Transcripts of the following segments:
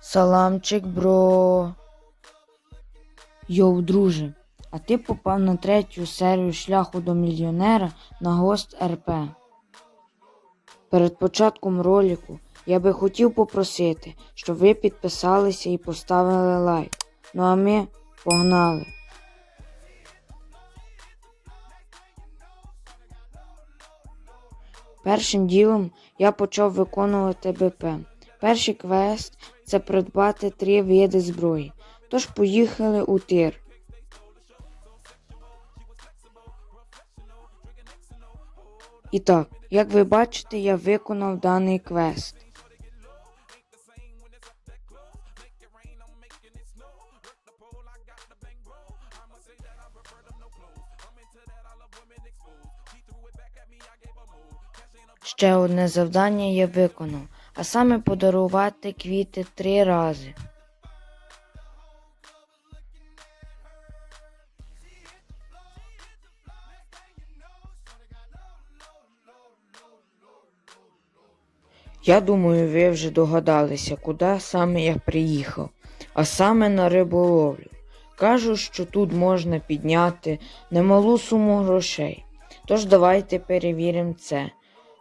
Саламчик, бро. Йоу, друже, а ти попав на третю серію шляху до мільйонера на гост РП. Перед початком ролику я би хотів попросити, щоб ви підписалися і поставили лайк. Ну а ми погнали. Першим ділом я почав виконувати БП. Перший квест це придбати три види зброї. Тож поїхали у тир. І так, як ви бачите, я виконав даний квест. Ще одне завдання я виконав, а саме подарувати квіти три рази. Я думаю, ви вже догадалися, куди саме я приїхав, а саме на риболовлю. Кажу, що тут можна підняти немалу суму грошей. Тож давайте перевіримо це.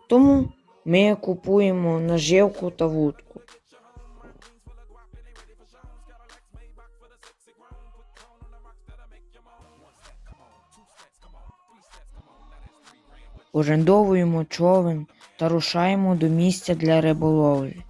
Тому ми купуємо наживку та вудку. Орендовуємо човен та рушаємо до місця для риболовлі.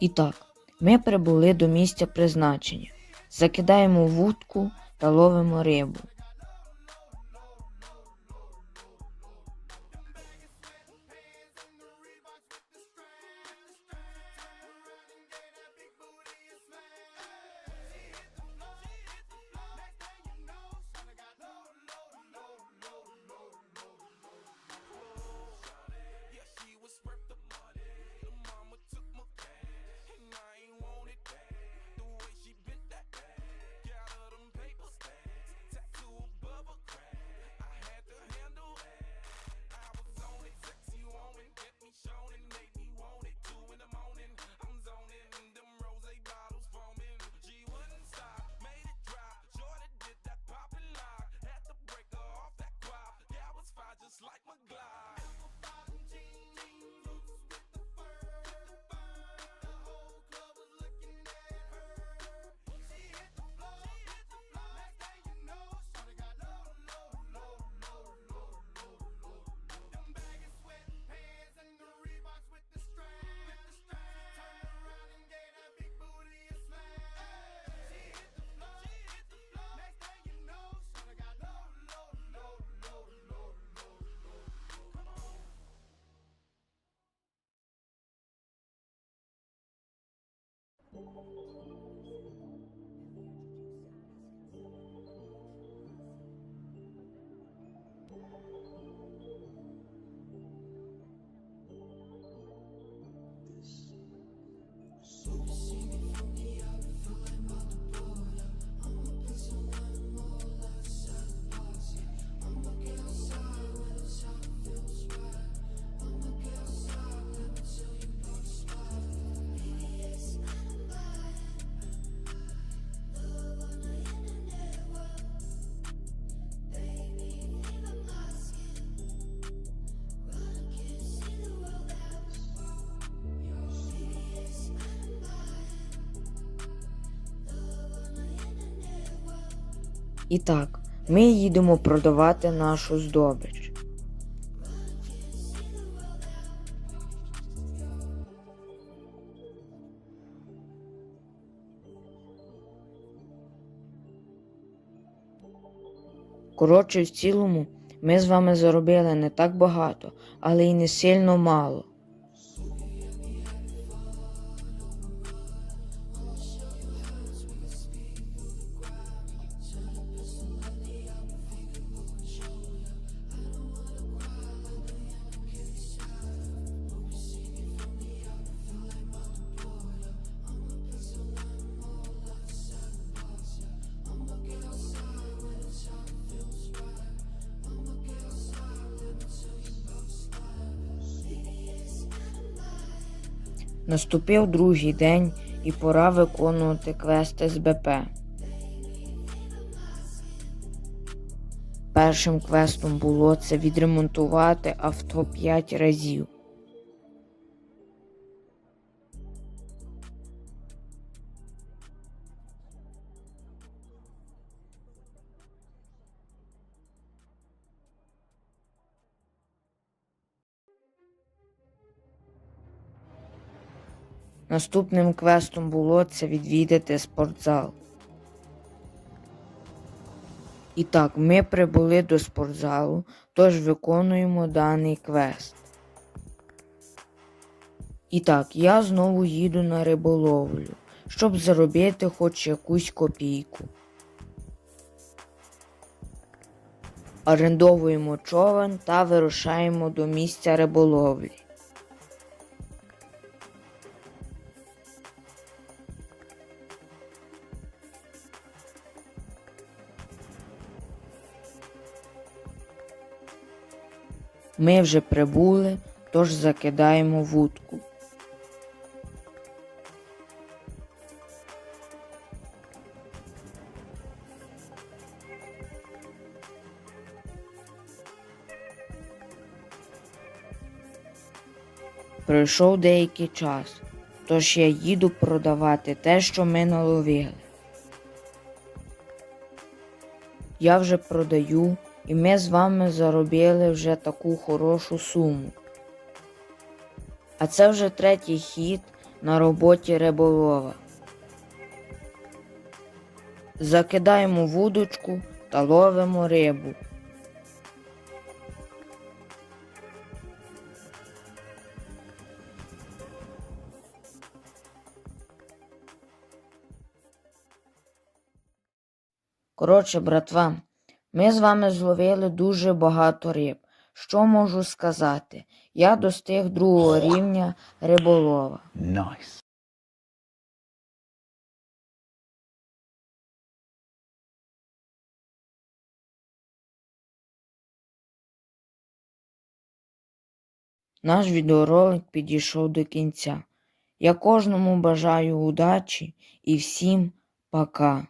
І так, ми прибули до місця призначення, закидаємо вудку та ловимо рибу. І так, ми їдемо продавати нашу здобич. Коротше, в цілому, ми з вами заробили не так багато, але й не сильно мало. Наступив другий день і пора виконувати квест СБП. Першим квестом було це відремонтувати авто 5 разів. Наступним квестом було це відвідати спортзал. І так, ми прибули до спортзалу, тож виконуємо даний квест. І так, я знову їду на риболовлю, щоб заробити хоч якусь копійку. Орендовуємо човен та вирушаємо до місця риболовлі. Ми вже прибули, тож закидаємо вудку. Пройшов деякий час, тож я їду продавати те, що ми наловили. Я вже продаю, і ми з вами заробили вже таку хорошу суму. А це вже третій хід на роботі риболова. Закидаємо вудочку та ловимо рибу. Коротше, братва, ми з вами зловили дуже багато риб. Що можу сказати? Я достиг другого рівня риболова. Nice. Наш відеоролик підійшов до кінця. Я кожному бажаю удачі і всім пока.